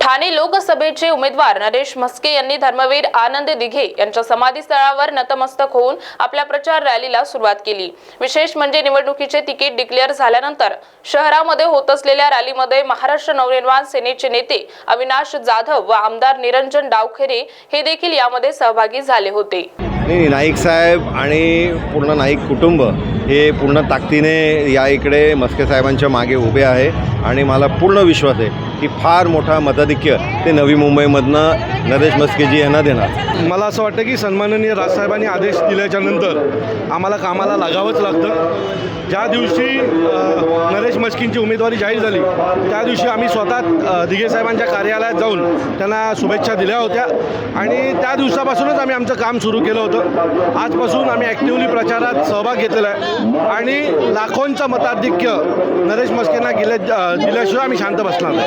ठाणे लोकसभेचे उमेदवार नरेश म्हस्के यांनी धर्मवीर आनंद दिघे यांच्या समाधीस्थळावर नतमस्तक होऊन आपल्या प्रचार रॅलीला सुरुवात केली. विशेष म्हणजे निवडणुकीचे तिकीट डिक्लेअर झाल्यानंतर शहरामध्ये होत असलेल्या रॅलीमध्ये महाराष्ट्र नवनिर्माण सेनेचे नेते अविनाश जाधव व आमदार निरंजन डावखेरे हे देखील यामध्ये सहभागी झाले होते. नाही नाईक साहेब आणि पूर्ण नाईक कुटुंब हे पूर्ण ताकदीने या इकडे मस्के साहेबांच्या मागे उभे आहे. आणि मला पूर्ण विश्वास आहे की फार मोठा मताधिक्य ते नवी मुंबईमधनं नरेश मस्केजी यांना देणार. मला असं वाटतं की सन्माननीय राजसाहेबांनी आदेश दिल्याच्या नंतर आम्हाला कामाला लागावंच लागतं. ज्या दिवशी नरेश मस्कींची उमेदवारी जाहीर झाली त्या दिवशी आम्ही स्वतः दिघेसाहेबांच्या कार्यालयात जाऊन त्यांना शुभेच्छा दिल्या होत्या. आणि त्या दिवसापासूनच आम्ही आमचं काम सुरू केलं होतं. आजपासून आम्ही ॲक्टिव्हली प्रचारात सहभाग घेतलेला आहे. आणि लाखोंचं मताधिक्य नरेश मस्केंना गेल्या दिल्याशिवाय आम्ही शांत बसणार नाही.